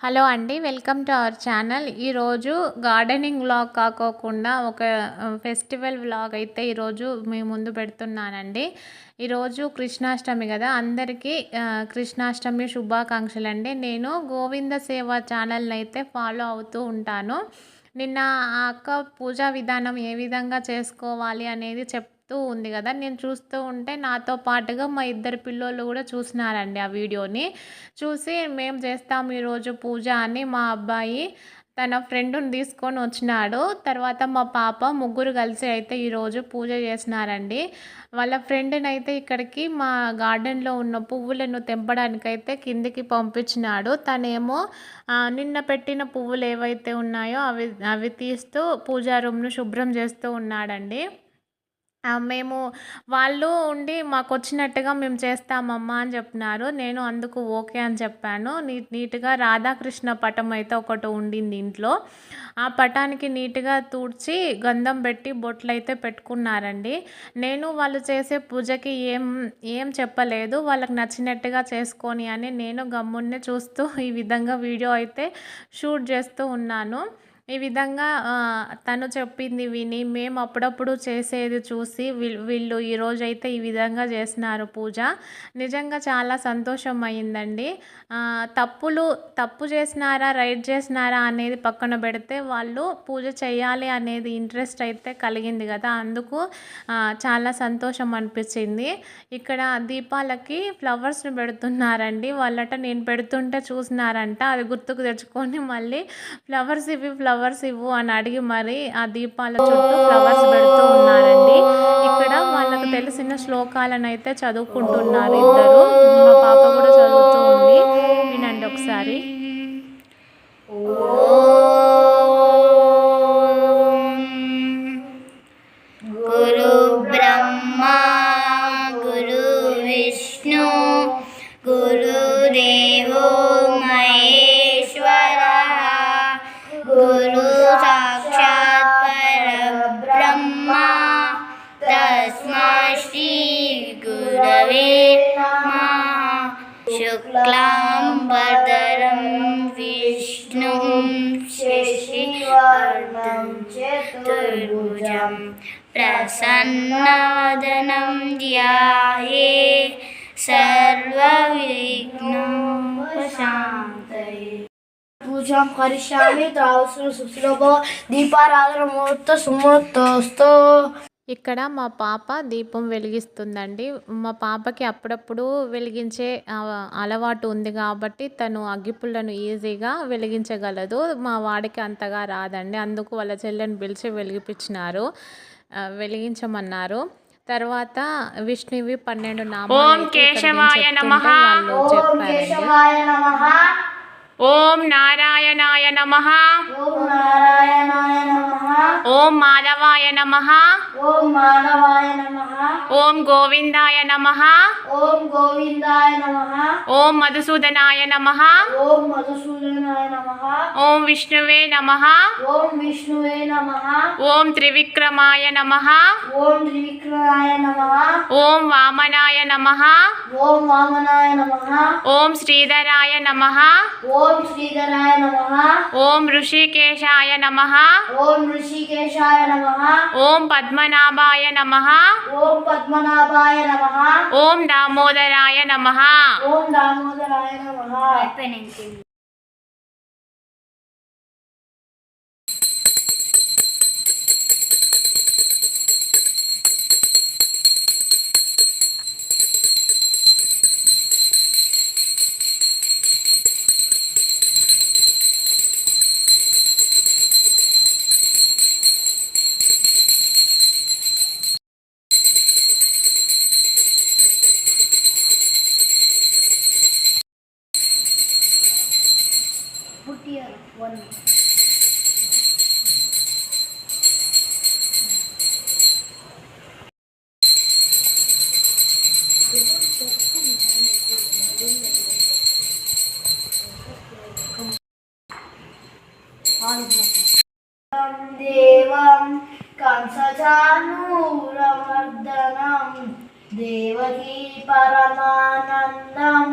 Hello అండి welcome to our channel. ఈరోజు gardening vlog కాకోకుండా ఒక ఫెస్టివల్ వ్లాగ్ అయితే ఈరోజు మీ ముందు పెడుతున్నానండి. ఈరోజు కృష్ణాష్టమి కదా అందరికీ కృష్ణాష్టమి శుభాకాంక్షలు అండి. నేను గోవింద సేవ ఛానల్ని అయితే ఫాలో అవుతూ ఉంటాను. నిన్న ఆ అక్క పూజా విధానం ఏ విధంగా చేసుకోవాలి అనేది చెప్ చెప్తూ ఉంది కదా. నేను చూస్తూ ఉంటే నాతో పాటుగా మా ఇద్దరు పిల్లోళ్ళు కూడా చూసినారండి ఆ వీడియోని. చూసి మేము చేస్తాం ఈరోజు పూజ అని మా అబ్బాయి తన ఫ్రెండ్ని తీసుకొని వచ్చినాడు. తర్వాత మా పాప ముగ్గురు కలిసి అయితే ఈరోజు పూజ చేసినారండి. వాళ్ళ ఫ్రెండ్ని అయితే ఇక్కడికి మా గార్డెన్లో ఉన్న పువ్వులను తెంపడానికైతే కిందికి పంపించినాడు. తనేమో నిన్న పెట్టిన పువ్వులు ఏవైతే ఉన్నాయో అవి అవి తీస్తూ పూజా రూమ్ను శుభ్రం చేస్తూ ఉన్నాడండి. మేము వాళ్ళు ఉండి మాకు వచ్చినట్టుగా మేము చేస్తామమ్మా అని చెప్పినారు. నేను అందుకు ఓకే అని చెప్పాను. నీట్ నీట్గా రాధాకృష్ణ పటం అయితే ఒకటి ఉండింది ఇంట్లో. ఆ పటానికి నీట్గా తూడ్చి గంధం పెట్టి బొట్లు అయితే పెట్టుకున్నారండి. నేను వాళ్ళు చేసే పూజకి ఏం ఏం చెప్పలేదు. వాళ్ళకి నచ్చినట్టుగా చేసుకొని అని నేను గమ్మున్నే చూస్తూ ఈ విధంగా వీడియో అయితే షూట్ చేస్తూ ఉన్నాను. ఈ విధంగా తను చెప్పింది విని మేము అప్పుడప్పుడు చేసేది చూసి వీళ్ళు ఈరోజైతే ఈ విధంగా చేసినారు పూజ. నిజంగా చాలా సంతోషం అయిందండి తప్పులు తప్పు చేసినారా రైట్ చేసినారా అనేది పక్కన పెడితే వాళ్ళు పూజ చేయాలి అనేది ఇంట్రెస్ట్ అయితే కలిగింది కదా. అందుకు చాలా సంతోషం అనిపించింది. ఇక్కడ దీపాలకి ఫ్లవర్స్ని పెడుతున్నారండి. వాళ్ళట నేను పెడుతుంటే చూసినారంట. అది గుర్తుకు తెచ్చుకొని మళ్ళీ ఫ్లవర్స్ ఇవి ఫ్లవర్స్ ఫ్లవర్స్ ఇవ్వు అని అడిగి మరి ఆ దీపాల చుట్టూ ఫ్లవర్స్ పెడుతూ ఉన్నారండి. ఇక్కడ వాళ్ళకు తెలిసిన శ్లోకాలను అయితే చదువుకుంటున్నారు ఇద్దరు. మా పాప కూడా చదువుతూ ఉంది. వినండి ఒకసారి. शुक्लाम्बरधरं विष्णुं शशिवर्णं चतुर्भुजं प्रसन्नवदनं ध्याये सर्वविघ्नोपशान्तये पूजां करिष्यामि तावत्सु सुश्लोभो दीपाराधनमुहूर्त सुमुहूर्तोऽस्तु ఇక్కడ మా పాప దీపం వెలిగిస్తుందండి. మా పాపకి అప్పుడప్పుడు వెలిగించే అలవాటు ఉంది కాబట్టి తను అగ్గిపుల్లను ఈజీగా వెలిగించగలదు. మా వాడికి అంతగా రాదండి. అందుకు వాళ్ళ చెల్లెని పిలిచి వెలిగిపించినారు వెలిగించమన్నారు. తర్వాత విష్ణువి పన్నెండు నామాలు చెప్పారండి. ఓం నారాయణాయ నమ. ఓం మాధవాయ నమ ఓం మాధవాయ నమ ఓం గోవిందాయ నమ ఓం గోవిందాయ నమ ఓం మధుసూదనాయ నమ ఓం మధుసూదనాయ నమ ఓం విష్ణువే నమ ఓం విష్ణువే నమ ఓం త్రివిక్రమాయ నమ ఓం త్రివిక్రమాయ నమ ఓం వామనాయ నమ ఓం వామనాయ నమ ఓం శ్రీధరాయ నమ ఓం శ్రీధరాయ నమ ఓం ఋషికేశాయ నమ ఓం ఋషికేశాయ నమ. ఓం పద్మనాభాయ నమ. ఓం పద్మనాభాయ నమ. ఓం దామోదరాయ నమ. ఓం దామోదరాయ నమ. tier 1 దేవం కంసచానూరమర్దనం దేవకీ పరమానందం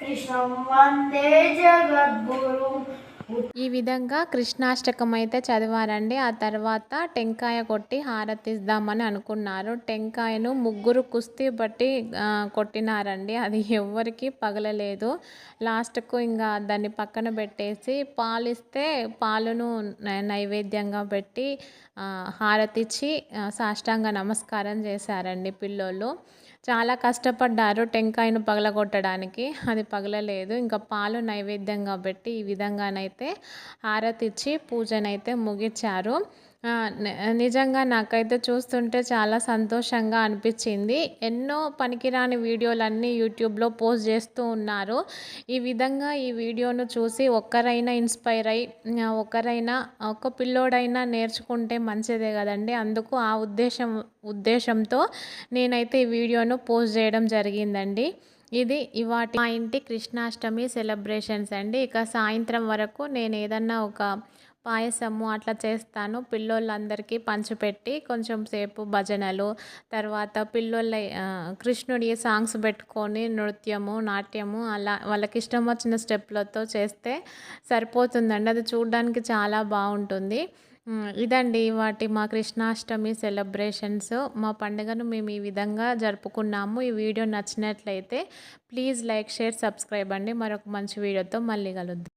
కృష్ణం వందే జగద్గురుం ఈ విధంగా కృష్ణాష్టకం అయితే చదివారండి. ఆ తర్వాత టెంకాయ కొట్టి హారతిద్దామని అనుకున్నారు. టెంకాయను ముగ్గురు కుస్తీ బట్టి కొట్టినారండి. అది ఎవరికి పగలలేదు. లాస్ట్కు ఇంకా దాన్ని పక్కన పెట్టేసి పాలు ఇస్తే పాలును నైవేద్యంగా పెట్టి హారతిచ్చి సాష్టాంగ నమస్కారం చేశారండి పిల్లోళ్ళు. చాలా కష్టపడ్డారు టెంకాయను పగలగొట్టడానికి. అది పగలలేదు. ఇంకా పాలు నైవేద్యంగా పెట్టి ఈ విధంగానైతే హారతిచ్చి పూజనైతే ముగించారు. నిజంగా నాకైతే చూస్తుంటే చాలా సంతోషంగా అనిపించింది. ఎన్నో పనికిరాని వీడియోలన్నీ యూట్యూబ్లో పోస్ట్ చేస్తూ ఉన్నారు. ఈ విధంగా ఈ వీడియోను చూసి ఒక్కరైనా ఇన్స్పైర్ అయ్యి ఒకరైనా ఒక్కరైనా పిల్లోడైనా నేర్చుకుంటే మంచిదే కదండి. అందుకు ఆ ఉద్దేశం ఉద్దేశంతో నేనైతే ఈ వీడియోను పోస్ట్ చేయడం జరిగిందండి. ఇది ఇవాటి మా ఇంటి కృష్ణాష్టమి సెలబ్రేషన్స్ అండి. ఇక సాయంత్రం వరకు నేను ఏదన్నా ఒక పాయసము అట్లా చేస్తాను. పిల్లోళ్ళందరికీ పంచిపెట్టి కొంచెం సేపు భజనలు తర్వాత పిల్లోళ్ళ కృష్ణుడి సాంగ్స్ పెట్టుకొని నృత్యము నాట్యము అలా వాళ్ళకి ఇష్టం వచ్చిన స్టెప్లతో చేస్తే సరిపోతుందండి. అది చూడడానికి చాలా బాగుంటుంది. ఇదండి వాటి మా కృష్ణాష్టమి సెలబ్రేషన్స్. మా పండుగను మేము ఈ విధంగా జరుపుకున్నాము. ఈ వీడియో నచ్చినట్లయితే ప్లీజ్ లైక్ షేర్ సబ్స్క్రైబ్ అండి. మరొక మంచి వీడియోతో మళ్ళీ కలుద్దాం.